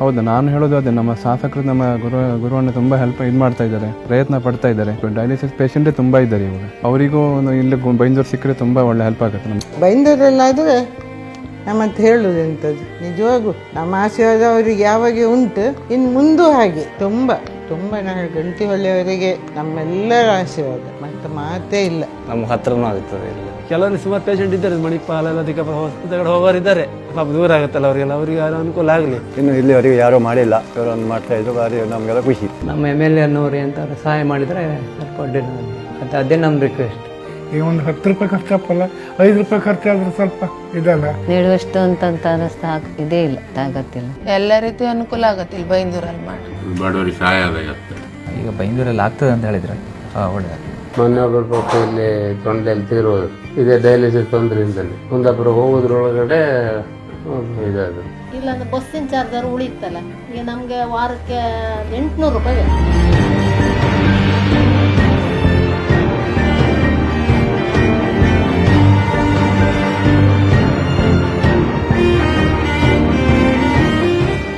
ಹೌದು, ನಾನು ಹೇಳೋದು ಅದೇ. ನಮ್ಮ ಶಾಸಕರು, ನಮ್ಮ ಗುರು ಗುರುವನ್ನು ತುಂಬ ಹೆಲ್ಪ್ ಇದು ಮಾಡ್ತಾ ಇದ್ದಾರೆ, ಪ್ರಯತ್ನ ಪಡ್ತಾ ಇದ್ದಾರೆ. ಡಯಾಲಿಸಿಸ್ ಪೇಷಂಟೇ ತುಂಬ ಇದ್ದಾರೆ ಇವಾಗ. ಅವರಿಗೂ ಇಲ್ಲಿ ಬೈಂದೂರು ಸಿಕ್ಕರೆ ತುಂಬ ಒಳ್ಳೆ ಹೆಲ್ಪ್ ಆಗುತ್ತೆ ನಮ್ಗೆ. ಬೈಂದೂರಲ್ಲಾದರೆ ನಮ್ಮಂತ ಹೇಳುದು ಎಂಥದ್ದು ನಿಜವಾಗೂ ನಮ್ಮ ಆಶೀರ್ವಾದ ಅವರಿಗೆ ಯಾವಾಗ ಉಂಟು ಇನ್ನು ಮುಂದೂ ಹಾಗೆ. ತುಂಬ ತುಂಬ ನಾನು ಗಂಟಿ ಹೊಳೆಯವರಿಗೆ ನಮ್ಮೆಲ್ಲರ ಆಶೀರ್ವಾದ. ಮತ್ತೆ ಮಾತೇ ಇಲ್ಲ. ನಮ್ಮ ಹತ್ರನೂ ಆಗ್ತದೆ ಇಲ್ಲ. ಕೆಲವರು ಸುಮಾರು ಪೇಷಂಟ್ ಇದ್ದಾರೆ ಮಣಿಪಾಲ ಅದಕ್ಕೆ ಹಾಸ್ಪಿಟಲ್ ಹೋಗೋರು ಇದ್ದಾರೆ ಪಾಪ ದೂರ ಆಗುತ್ತಲ್ಲ ಅವರಿಗೆಲ್ಲ ಯಾರು ಅನುಕೂಲ ಆಗಲಿ. ಇನ್ನು ಇಲ್ಲಿವರೆಗೆ ಯಾರೂ ಮಾಡಿಲ್ಲ. ಇವರೊಂದು ಮಾಡ್ತಾ ಇದ್ರು ಭಾರಿ ನಮಗೆಲ್ಲ ಖುಷಿ. ನಮ್ಮ ಎಂ ಎಲ್ ಎ ಅನ್ನೋರು ಎಂತ ಸಹಾಯ ಮಾಡಿದರೆ ಸ್ವಲ್ಪ ಒಳ್ಳೆ ಅದೇ ನಮ್ಮ ರಿಕ್ವೆಸ್ಟ್ ಈಗ ಒಂದು ಹತ್ತು ರೂಪಾಯಿ ಖರ್ಚಪ್ಪಲ್ಲ ಐದು ರೂಪಾಯಿ ಖರ್ಚಾದ್ರೆ ಸ್ವಲ್ಪ ಇದಲ್ಲ. ನೀಡುವಷ್ಟು ಅಂತ ಅನಿಸ್ತಾ ಇದೇ ಇಲ್ಲ ಆಗತ್ತಿಲ್ಲ. ಎಲ್ಲ ರೀತಿ ಅನುಕೂಲ ಆಗತ್ತಿಲ್ಲ ಇಲ್ಲಿ ಬೈಂದೂರಲ್ಲಿ ಮಾಡಿ ಬಡವರಿಗೆ ಸಹಾಯ ಆಗುತ್ತೆ ಈಗ ಬೈಂದೂರಲ್ಲಿ ಆಗ್ತದೆ ಅಂತ ಹೇಳಿದ್ರೆ ಒಳ್ಳೆ ಮೊನ್ನೆ ಒಬ್ಬರು ಪಾಪ ಇಲ್ಲಿ ತೊಂದರೆಯಲ್ಲಿ ತೀರೋದು ಇದೇ ಡಯಾಲಿಸಿಸ್ ತೊಂದರೆಯಿಂದಲೇ ಕುಂದಾಪುರ ಹೋಗೋದ್ರೊಳಗಡೆ ಇದಾದ್ರು. ಇಲ್ಲಾಂದ್ರೆ ಬಸ್ಸಿನ ಚಾರ್ಜರ್ ಉಳಿತಲ್ಲ ಈಗ ನಮಗೆ ವಾರಕ್ಕೆ ಎಂಟುನೂರು ರೂಪಾಯಿ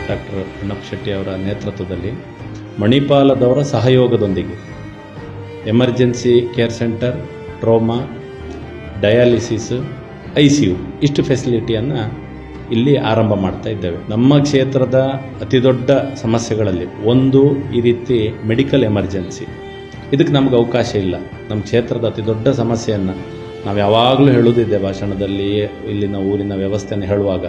ಡಾಕ್ಟರ್ ಅಣ್ಣಪ್ಪ ಶೆಟ್ಟಿ ಅವರ ನೇತೃತ್ವದಲ್ಲಿ ಮಣಿಪಾಲದವರ ಸಹಯೋಗದೊಂದಿಗೆ. Emergency care centre, trauma, dialysis I C U ಇಷ್ಟು ಫೆಸಿಲಿಟಿಯನ್ನು ಇಲ್ಲಿ ಆರಂಭ ಮಾಡ್ತಾ ಇದ್ದೇವೆ. ನಮ್ಮ ಕ್ಷೇತ್ರದ ಅತಿ ದೊಡ್ಡ ಸಮಸ್ಯೆಗಳಲ್ಲಿ ಒಂದು ಈ ರೀತಿ ಮೆಡಿಕಲ್ ಎಮರ್ಜೆನ್ಸಿ. ಇದಕ್ಕೆ ನಮ್ಗೆ ಅವಕಾಶ ಇಲ್ಲ. ನಮ್ಮ ಕ್ಷೇತ್ರದ ಅತಿ ದೊಡ್ಡ ಸಮಸ್ಯೆಯನ್ನು ನಾವು ಯಾವಾಗಲೂ ಹೇಳೋದಿದೆ ಭಾಷಣದಲ್ಲಿ, ಇಲ್ಲಿನ ಊರಿನ ವ್ಯವಸ್ಥೆಯನ್ನು ಹೇಳುವಾಗ.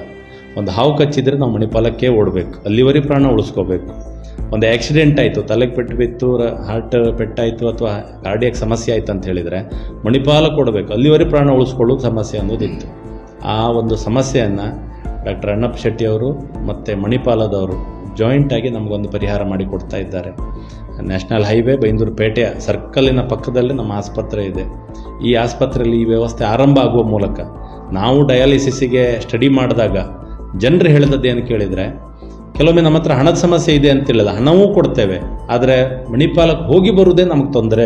ಒಂದು ಹಾವು ಕಚ್ಚಿದ್ರೆ ನಾವು ಮಣಿಪಾಲಕ್ಕೆ ಓಡಬೇಕು. ಅಲ್ಲಿವರೆಗೆ ಪ್ರಾಣ ಉಳಿಸ್ಕೋಬೇಕು. ಒಂದು ಆಕ್ಸಿಡೆಂಟ್ ಆಯಿತು. ತಲೆಗೆ ಪೆಟ್ಟು ಬಿತ್ತು ಹಾರ್ಟ್ ಪೆಟ್ಟಾಯಿತು ಅಥವಾ ಕಾರ್ಡಿಯಕ್ ಸಮಸ್ಯೆ ಆಯಿತು ಅಂತ ಹೇಳಿದರೆ ಮಣಿಪಾಲ ಕೊಡಬೇಕು. ಅಲ್ಲಿವರೆಗೆ ಪ್ರಾಣ ಉಳಿಸ್ಕೊಳ್ಳೋದು ಸಮಸ್ಯೆ ಅನ್ನೋದಿತ್ತು. ಆ ಒಂದು ಸಮಸ್ಯೆಯನ್ನು ಡಾಕ್ಟರ್ ಅಣ್ಣಪ್ಪ ಶೆಟ್ಟಿ ಅವರು ಮತ್ತು ಮಣಿಪಾಲದವರು ಜಾಯಿಂಟಾಗಿ ನಮಗೊಂದು ಪರಿಹಾರ ಮಾಡಿ ಕೊಡ್ತಾ ಇದ್ದಾರೆ. ನ್ಯಾಷನಲ್ ಹೈವೇ ಬೈಂದೂರು ಪೇಟೆಯ ಸರ್ಕಲಿನ ಪಕ್ಕದಲ್ಲೇ ನಮ್ಮ ಆಸ್ಪತ್ರೆ ಇದೆ. ಈ ಆಸ್ಪತ್ರೆಯಲ್ಲಿ ಈ ವ್ಯವಸ್ಥೆ ಆರಂಭ ಆಗುವ ಮೂಲಕ ನಾವು ಡಯಾಲಿಸಿಸ್ಗೆ ಸ್ಟಡಿ ಮಾಡಿದಾಗ ಜನರು ಹೇಳಿದದ್ದೇನು ಕೇಳಿದರೆ ಕೆಲವೊಮ್ಮೆ ನಮ್ಮ ಹತ್ರ ಹಣದ ಸಮಸ್ಯೆ ಇದೆ ಅಂತಿಲ್ಲ ಹಣವೂ ಕೊಡ್ತೇವೆ. ಆದರೆ ಮಣಿಪಾಲಕ್ಕೆ ಹೋಗಿ ಬರುವುದೇ ನಮಗೆ ತೊಂದರೆ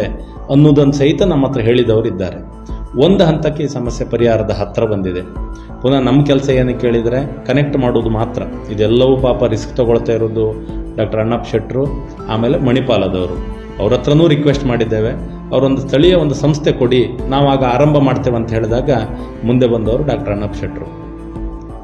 ಅನ್ನೋದನ್ನು ಸಹಿತ ನಮ್ಮ ಹತ್ರ ಹೇಳಿದವರು ಇದ್ದಾರೆ. ಒಂದು ಹಂತಕ್ಕೆ ಈ ಸಮಸ್ಯೆ ಪರಿಹಾರದ ಹತ್ತಿರ ಬಂದಿದೆ. ಪುನಃ ನಮ್ಮ ಕೆಲಸ ಏನು ಕೇಳಿದರೆ ಕನೆಕ್ಟ್ ಮಾಡೋದು ಮಾತ್ರ. ಇದೆಲ್ಲವೂ ಪಾಪ ರಿಸ್ಕ್ ತಗೊಳ್ತಾ ಇರೋದು ಡಾಕ್ಟರ್ ಅಣ್ಣಪ್ಪ ಶೆಟ್ಟರು ಆಮೇಲೆ ಮಣಿಪಾಲದವರು. ಅವ್ರ ಹತ್ರನೂ ರಿಕ್ವೆಸ್ಟ್ ಮಾಡಿದ್ದೇವೆ. ಅವರೊಂದು ಸ್ಥಳೀಯ ಒಂದು ಸಂಸ್ಥೆ ಕೊಡಿ ನಾವು ಆಗ ಆರಂಭ ಮಾಡ್ತೇವೆ ಅಂತ ಹೇಳಿದಾಗ ಮುಂದೆ ಬಂದವರು ಡಾಕ್ಟರ್ ಅಣ್ಣಪ್ಪ ಶೆಟ್ಟರು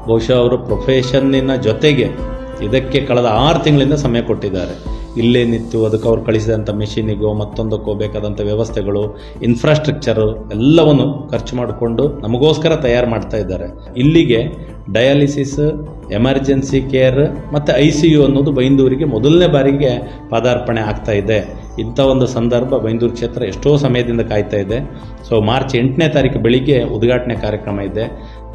ಬಹುಶಃ ಅವರು ಪ್ರೊಫೆಷನ್ನಿನ ಜೊತೆಗೆ ಇದಕ್ಕೆ ಕಳೆದ ಆರು ತಿಂಗಳಿಂದ ಸಮಯ ಕೊಟ್ಟಿದ್ದಾರೆ. ಇಲ್ಲೇ ನಿಂತು ಅದಕ್ಕೆ ಅವ್ರು ಕಳಿಸಿದಂಥ ಮೆಷಿನಿಗೋ ಮತ್ತೊಂದಕ್ಕೋ ಬೇಕಾದಂಥ ವ್ಯವಸ್ಥೆಗಳು ಇನ್ಫ್ರಾಸ್ಟ್ರಕ್ಚರು ಎಲ್ಲವನ್ನು ಖರ್ಚು ಮಾಡಿಕೊಂಡು ನಮಗೋಸ್ಕರ ತಯಾರು ಮಾಡ್ತಾ ಇದ್ದಾರೆ. ಇಲ್ಲಿಗೆ ಡಯಾಲಿಸಿಸ್ ಎಮರ್ಜೆನ್ಸಿ ಕೇರ್ ಮತ್ತು ಐ ಸಿ ಯು ಅನ್ನೋದು ಬೈಂದೂರಿಗೆ ಮೊದಲನೇ ಬಾರಿಗೆ ಪಾದಾರ್ಪಣೆ ಆಗ್ತಾ ಇದೆ. ಇಂಥ ಒಂದು ಸಂದರ್ಭ ಬೈಂದೂರು ಕ್ಷೇತ್ರ ಎಷ್ಟೋ ಸಮಯದಿಂದ ಕಾಯ್ತಾ ಇದೆ. ಸೊ ಮಾರ್ಚ್ ಎಂಟನೇ ತಾರೀಕು ಬೆಳಿಗ್ಗೆ ಉದ್ಘಾಟನೆ ಕಾರ್ಯಕ್ರಮ ಇದೆ.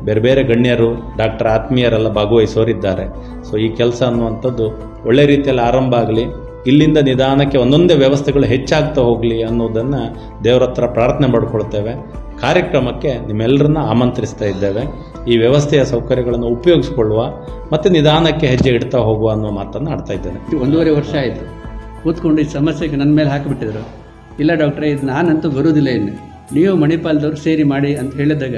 ಬೇರೆ ಬೇರೆ ಗಣ್ಯರು, ಡಾಕ್ಟರ್ ಆತ್ಮೀಯರೆಲ್ಲ ಭಾಗವಹಿಸೋರಿದ್ದಾರೆ. ಸೊ ಈ ಕೆಲಸ ಅನ್ನುವಂಥದ್ದು ಒಳ್ಳೆ ರೀತಿಯಲ್ಲಿ ಆರಂಭ ಆಗಲಿ, ಇಲ್ಲಿಂದ ನಿಧಾನಕ್ಕೆ ಒಂದೊಂದೇ ವ್ಯವಸ್ಥೆಗಳು ಹೆಚ್ಚಾಗ್ತಾ ಹೋಗಲಿ ಅನ್ನೋದನ್ನು ದೇವರ ಹತ್ರ ಪ್ರಾರ್ಥನೆ ಮಾಡಿಕೊಳ್ತೇವೆ. ಕಾರ್ಯಕ್ರಮಕ್ಕೆ ನಿಮ್ಮೆಲ್ಲರನ್ನ ಆಮಂತ್ರಿಸ್ತಾ ಇದ್ದೇವೆ. ಈ ವ್ಯವಸ್ಥೆಯ ಸೌಕರ್ಯಗಳನ್ನು ಉಪಯೋಗಿಸ್ಕೊಳ್ಳುವ ಮತ್ತು ನಿಧಾನಕ್ಕೆ ಹೆಜ್ಜೆ ಇಡ್ತಾ ಹೋಗುವ ಅನ್ನೋ ಮಾತನ್ನು ಆಡ್ತಾ ಇದ್ದೇನೆ. ಒಂದೂವರೆ ವರ್ಷ ಆಯಿತು. ಕೂತ್ಕೊಂಡು ಈ ಸಮಸ್ಯೆಗೆ ನನ್ನ ಮೇಲೆ ಹಾಕಿಬಿಟ್ಟಿದ್ರು. ಇಲ್ಲ ಡಾಕ್ಟ್ರೇ, ಇದು ನಾನಂತೂ ಬರೋದಿಲ್ಲ ಇನ್ನು. ನೀವು ಮಣಿಪಾಲದವ್ರು ಸೇರಿ ಮಾಡಿ ಅಂತ ಹೇಳಿದಾಗ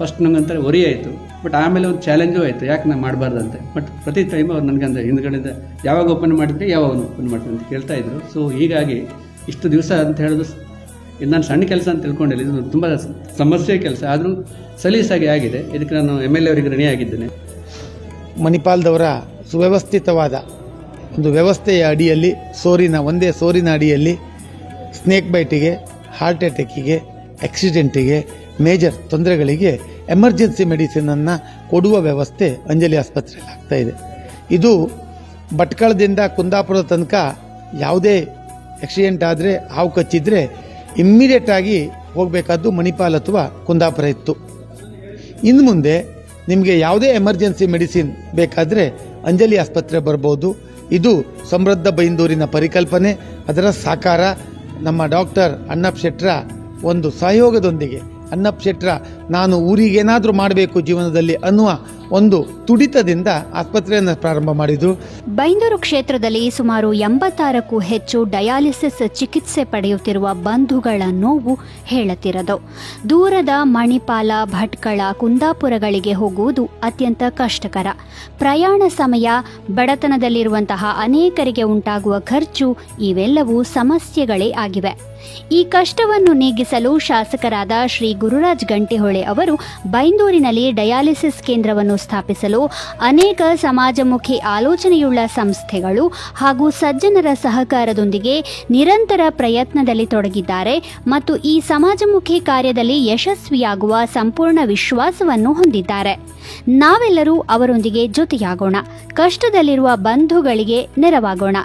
ಫಸ್ಟ್ ನನಗಂತ ಒರಿ ಆಯಿತು. ಬಟ್ ಆಮೇಲೆ ಒಂದು ಚಾಲೆಂಜು ಆಯಿತು. ಯಾಕೆ ನಾನು ಮಾಡಬಾರ್ದಂತೆ? ಬಟ್ ಪ್ರತಿ ಟೈಮ್ ಅವ್ರು ನನಗಂತ ಹಿಂದ್ಗಡೆಯಿಂದ ಯಾವಾಗ ಓಪನ್ ಮಾಡಿದ್ರೆ ಯಾವಾಗ ಓಪನ್ ಮಾಡ್ತೀನಿ ಅಂತ ಕೇಳ್ತಾ ಇದ್ರು. ಸೊ ಹೀಗಾಗಿ ಇಷ್ಟು ದಿವಸ ಅಂತ ಹೇಳಿದ್ರು ಇದು ನಾನು ಸಣ್ಣ ಕೆಲಸ ಅಂತ ತಿಳ್ಕೊಂಡಿಲ್ಲ. ಇದು ತುಂಬ ಸಮಸ್ಯೆ ಕೆಲಸ. ಆದರೂ ಸಲೀಸಾಗಿ ಆಗಿದೆ. ಇದಕ್ಕೆ ನಾನು ಎಂ ಎಲ್ ಎ ಅವರಿಗೆ ಋಣಿಯಾಗಿದ್ದೇನೆ ಮಣಿಪಾಲ್ದವರ ಸುವ್ಯವಸ್ಥಿತವಾದ ಒಂದು ವ್ಯವಸ್ಥೆಯ ಅಡಿಯಲ್ಲಿ, ಸೋರಿನ, ಒಂದೇ ಸೋರಿನ ಅಡಿಯಲ್ಲಿ ಸ್ನೇಕ್ ಬೈಟಿಗೆ ಹಾರ್ಟ್ ಅಟ್ಯಾಕಿಗೆ ಆಕ್ಸಿಡೆಂಟಿಗೆ ಮೇಜರ್ ತೊಂದರೆಗಳಿಗೆ ಎಮರ್ಜೆನ್ಸಿ ಮೆಡಿಸಿನನ್ನು ಕೊಡುವ ವ್ಯವಸ್ಥೆ ಅಂಜಲಿ ಆಸ್ಪತ್ರೆಯಲ್ಲಿ ಆಗ್ತಾ ಇದೆ. ಇದು ಭಟ್ಕಳದಿಂದ ಕುಂದಾಪುರದ ತನಕ ಯಾವುದೇ ಆಕ್ಸಿಡೆಂಟ್ ಆದರೆ, ಹಾವು ಕಚ್ಚಿದ್ರೆ ಇಮ್ಮಿಡಿಯೇಟ್ ಆಗಿ ಹೋಗಬೇಕಾದ್ದು ಮಣಿಪಾಲ್ ಅಥವಾ ಕುಂದಾಪುರ ಇತ್ತು. ಇನ್ನು ಮುಂದೆ ನಿಮಗೆ ಯಾವುದೇ ಎಮರ್ಜೆನ್ಸಿ ಮೆಡಿಸಿನ್ ಬೇಕಾದರೆ ಅಂಜಲಿ ಆಸ್ಪತ್ರೆ ಬರ್ಬೋದು. ಇದು ಸಮೃದ್ಧ ಬೈಂದೂರಿನ ಪರಿಕಲ್ಪನೆ. ಅದರ ಸಾಕಾರ ನಮ್ಮ ಡಾಕ್ಟರ್ ಅಣ್ಣಪ್ ಶೆಟ್ರ ಒಂದು ಸಹಯೋಗದೊಂದಿಗೆ ಅಣ್ಣಪ್ಪ ಶೆಟ್ರ ನಾನು ಊರಿಗೇನಾದರೂ ಮಾಡಬೇಕು ಜೀವನದಲ್ಲಿ ಅನ್ನುವ ಒಂದು ತುಡಿತದಿಂದ ಆಸ್ಪತ್ರೆಯನ್ನು ಪ್ರಾರಂಭ ಮಾಡಿದರು. ಬೈಂದೂರು ಕ್ಷೇತ್ರದಲ್ಲಿ ಸುಮಾರು ಎಂಬತ್ತಾರಕ್ಕೂ ಹೆಚ್ಚು ಡಯಾಲಿಸಿಸ್ ಚಿಕಿತ್ಸೆ ಪಡೆಯುತ್ತಿರುವ ಬಂಧುಗಳ ನೋವು ಹೇಳತಿರದು. ದೂರದ ಮಣಿಪಾಲ, ಭಟ್ಕಳ, ಕುಂದಾಪುರಗಳಿಗೆ ಹೋಗುವುದು ಅತ್ಯಂತ ಕಷ್ಟಕರ. ಪ್ರಯಾಣ ಸಮಯ, ಬಡತನದಲ್ಲಿರುವಂತಹ ಅನೇಕರಿಗೆ ಉಂಟಾಗುವ ಖರ್ಚು, ಇವೆಲ್ಲವೂ ಸಮಸ್ಯೆಗಳೇ ಆಗಿವೆ. ಈ ಕಷ್ಟವನ್ನು ನೀಗಿಸಲು ಶಾಸಕರಾದ ಶ್ರೀ ಗುರುರಾಜ್ ಗಂಟಿಹೊಳೆ ಅವರು ಬೈಂದೂರಿನಲ್ಲಿ ಡಯಾಲಿಸಿಸ್ ಕೇಂದ್ರವನ್ನು ಸ್ಥಾಪಿಸಲು ಅನೇಕ ಸಮಾಜಮುಖಿ ಆಲೋಚನೆಯುಳ್ಳ ಸಂಸ್ಥೆಗಳು ಹಾಗೂ ಸಜ್ಜನರ ಸಹಕಾರದೊಂದಿಗೆ ನಿರಂತರ ಪ್ರಯತ್ನದಲ್ಲಿ ತೊಡಗಿದ್ದಾರೆ ಮತ್ತು ಈ ಸಮಾಜಮುಖಿ ಕಾರ್ಯದಲ್ಲಿ ಯಶಸ್ವಿಯಾಗುವ ಸಂಪೂರ್ಣ ವಿಶ್ವಾಸವನ್ನು ಹೊಂದಿದ್ದಾರೆ. ನಾವೆಲ್ಲರೂ ಅವರೊಂದಿಗೆ ಜೊತೆಯಾಗೋಣ. ಕಷ್ಟದಲ್ಲಿರುವ ಬಂಧುಗಳಿಗೆ ನೆರವಾಗೋಣ.